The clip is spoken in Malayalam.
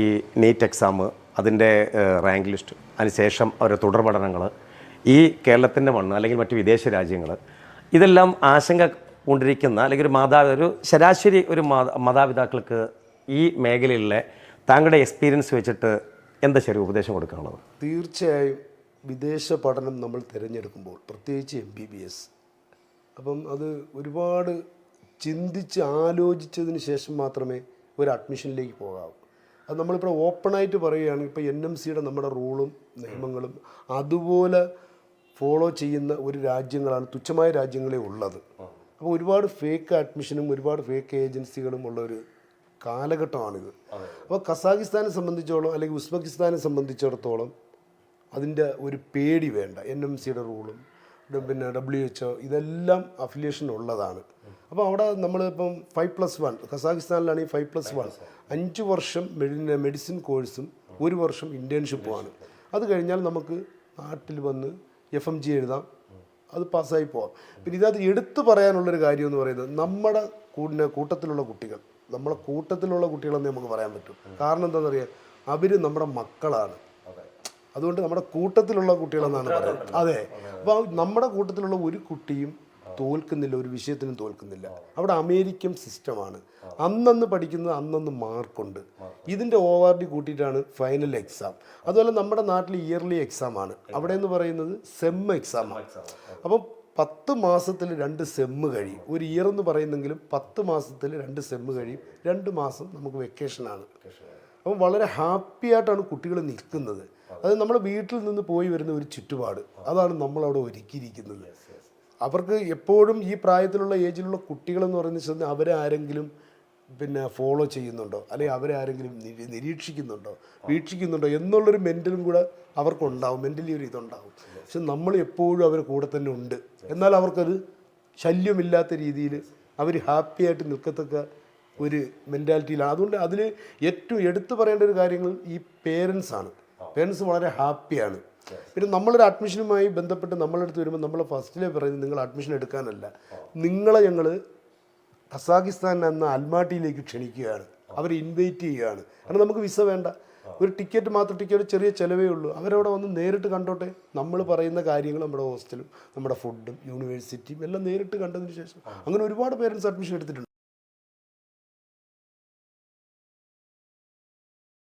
ഈ നീറ്റ് എക്സാം അതിന്റെ റാങ്ക് ലിസ്റ്റ് അതിനുശേഷം അവരുടെ തുടർ പഠനങ്ങൾ ഈ കേരളത്തിന്റെ മണ്ണ് അല്ലെങ്കിൽ മറ്റ് വിദേശ രാജ്യങ്ങൾ ഇതെല്ലാം ആശങ്ക കൊണ്ടിരിക്കുന്ന അല്ലെങ്കിൽ ഒരു മാതാ ഒരു ശരാശരി ഒരു മാതാ മാതാപിതാക്കൾക്ക് ഈ മേഖലയിലെ താങ്കളുടെ എക്സ്പീരിയൻസ് വെച്ചിട്ട് എന്താ ശരി ഉപദേശം കൊടുക്കാനുള്ളത്? തീർച്ചയായും വിദേശ പഠനം നമ്മൾ തിരഞ്ഞെടുക്കുമ്പോൾ പ്രത്യേകിച്ച് എം ബി ബി എസ് അപ്പം അത് ഒരുപാട് ചിന്തിച്ച് ആലോചിച്ചതിന് ശേഷം മാത്രമേ ഒരു അഡ്മിഷനിലേക്ക് പോകാവൂ. അത് നമ്മളിപ്പോൾ ഓപ്പണായിട്ട് പറയുകയാണെങ്കിൽ ഇപ്പോൾ എൻ എം സിയുടെ നമ്മുടെ റൂളും നിയമങ്ങളും അതുപോലെ ഫോളോ ചെയ്യുന്ന ഒരു രാജ്യങ്ങളാണ് തുച്ഛമായ രാജ്യങ്ങളെ ഉള്ളത്. അപ്പോൾ ഒരുപാട് ഫേക്ക് അഡ്മിഷനും ഒരുപാട് ഫേക്ക് ഏജൻസികളും ഉള്ള ഒരു കാലഘട്ടമാണിത്. അപ്പോൾ കസാഖിസ്ഥാനെ സംബന്ധിച്ചോളം അല്ലെങ്കിൽ ഉസ്ബെക്കിസ്ഥാനെ സംബന്ധിച്ചിടത്തോളം അതിന്റെ ഒരു പേടി വേണ്ട എൻ എം സിയുടെ റൂളും പിന്നെ ഡബ്ല്യു എച്ച് ഇതെല്ലാം അഫിലിയേഷൻ ഉള്ളതാണ്. അപ്പോൾ അവിടെ നമ്മളിപ്പം ഫൈവ് പ്ലസ് വൺ ഈ ഫൈവ് പ്ലസ് വൺ അഞ്ച് വർഷം മെഡി മെഡിസിൻ കോഴ്സും ഒരു വർഷം ഇന്റേൺഷിപ്പുമാണ് അത് കഴിഞ്ഞാൽ നമുക്ക് നാട്ടിൽ വന്ന് എഫ് എം ജി എഴുതാം. അത് പാസ്സായി പോവാം. പിന്നെ ഇതിനകത്ത് എടുത്തു പറയാനുള്ളൊരു കാര്യം എന്ന് പറയുന്നത് നമ്മുടെ കൂടിന് കൂട്ടത്തിലുള്ള കുട്ടികൾ. നമ്മളെ കൂട്ടത്തിലുള്ള കുട്ടികളെന്ന് നമുക്ക് പറയാൻ പറ്റും. കാരണം എന്താണെന്നറിയാം അവർ നമ്മുടെ മക്കളാണ്. അതുകൊണ്ട് നമ്മുടെ കൂട്ടത്തിലുള്ള കുട്ടികളെന്നാണ് പറയുന്നത്. അതെ. അപ്പോൾ നമ്മുടെ കൂട്ടത്തിലുള്ള ഒരു കുട്ടിയും തോൽക്കുന്നില്ല ഒരു വിഷയത്തിനും തോൽക്കുന്നില്ല. അവിടെ അമേരിക്കൻ സിസ്റ്റമാണ്. അന്നന്ന് പഠിക്കുന്നത് അന്നന്ന് മാർക്കുണ്ട്. ഇതിന്റെ ഒ ആർ ഡി കൂട്ടിയിട്ടാണ് ഫൈനൽ എക്സാം അതുപോലെ നമ്മുടെ നാട്ടിൽ ഇയർലി എക്സാം ആണ്. അവിടെ എന്ന് പറയുന്നത് സെം എക്സാം ആണ്. അപ്പം പത്ത് മാസത്തിൽ രണ്ട് സെമ്മ് കഴിയും. ഒരു ഇയർ എന്ന് പറയുന്നെങ്കിലും പത്ത് മാസത്തിൽ രണ്ട് സെമ്മ് കഴിയും. രണ്ട് മാസം നമുക്ക് വെക്കേഷനാണ് അപ്പം വളരെ ഹാപ്പി ആയിട്ടാണ് കുട്ടികൾ നിൽക്കുന്നത്. അത് നമ്മുടെ വീട്ടിൽ നിന്ന് പോയി വരുന്ന ഒരു ചുറ്റുപാട്. അതാണ് നമ്മളവിടെ ഒരുക്കിയിരിക്കുന്നത്. അവർക്ക് എപ്പോഴും ഈ പ്രായത്തിലുള്ള ഏജിലുള്ള കുട്ടികളെന്ന് പറയുന്നത് അവരെ ആരെങ്കിലും പിന്നെ ഫോളോ ചെയ്യുന്നുണ്ടോ? അല്ലെങ്കിൽ അവരെ ആരെങ്കിലും നിരീക്ഷിക്കുന്നുണ്ടോ? വീക്ഷിക്കുന്നുണ്ടോ? എന്നുള്ളൊരു മെന്റലും കൂടെ അവർക്കുണ്ടാവും. മെന്റലി ഒരു ഇതുണ്ടാവും. പക്ഷെ നമ്മൾ എപ്പോഴും അവരെ കൂടെ തന്നെ ഉണ്ട്. എന്നാൽ അവർക്കത് ശല്യമില്ലാത്ത രീതിയിൽ അവർ ഹാപ്പി ആയിട്ട് നിൽക്കത്തക്ക ഒരു മെന്റാലിറ്റിയിലാണ് അതുകൊണ്ട് അതിൽ ഏറ്റവും എടുത്തു പറയേണ്ട ഒരു കാര്യങ്ങൾ ഈ പേരൻസ് ആണ്. പേരൻസ് വളരെ ഹാപ്പിയാണ് പിന്നെ നമ്മളൊരു അഡ്മിഷനുമായി ബന്ധപ്പെട്ട് നമ്മളെടുത്ത് വരുമ്പോൾ നമ്മളെ ഫസ്റ്റിലെ പറയുന്നത് നിങ്ങൾ അഡ്മിഷൻ എടുക്കാനല്ല. നിങ്ങളെ ഞങ്ങൾ കസാഖിസ്ഥാൻ എന്ന അൽമാട്ടിയിലേക്ക് ക്ഷണിക്കുകയാണ്. അവർ ഇൻവൈറ്റ് ചെയ്യുകയാണ്. കാരണം നമുക്ക് വിസ വേണ്ട. ഒരു ടിക്കറ്റ് മാത്രം ടിക്കറ്റ് ചെറിയ ചിലവേ ഉള്ളൂ. അവരവിടെ വന്ന് നേരിട്ട് കണ്ടോട്ടെ. നമ്മൾ പറയുന്ന കാര്യങ്ങൾ നമ്മുടെ ഹോസ്റ്റലും നമ്മുടെ ഫുഡും യൂണിവേഴ്സിറ്റിയും എല്ലാം നേരിട്ട് കണ്ടതിന് ശേഷം. അങ്ങനെ ഒരുപാട് പേരൻസ് അഡ്മിഷൻ എടുത്തിട്ടുണ്ട്.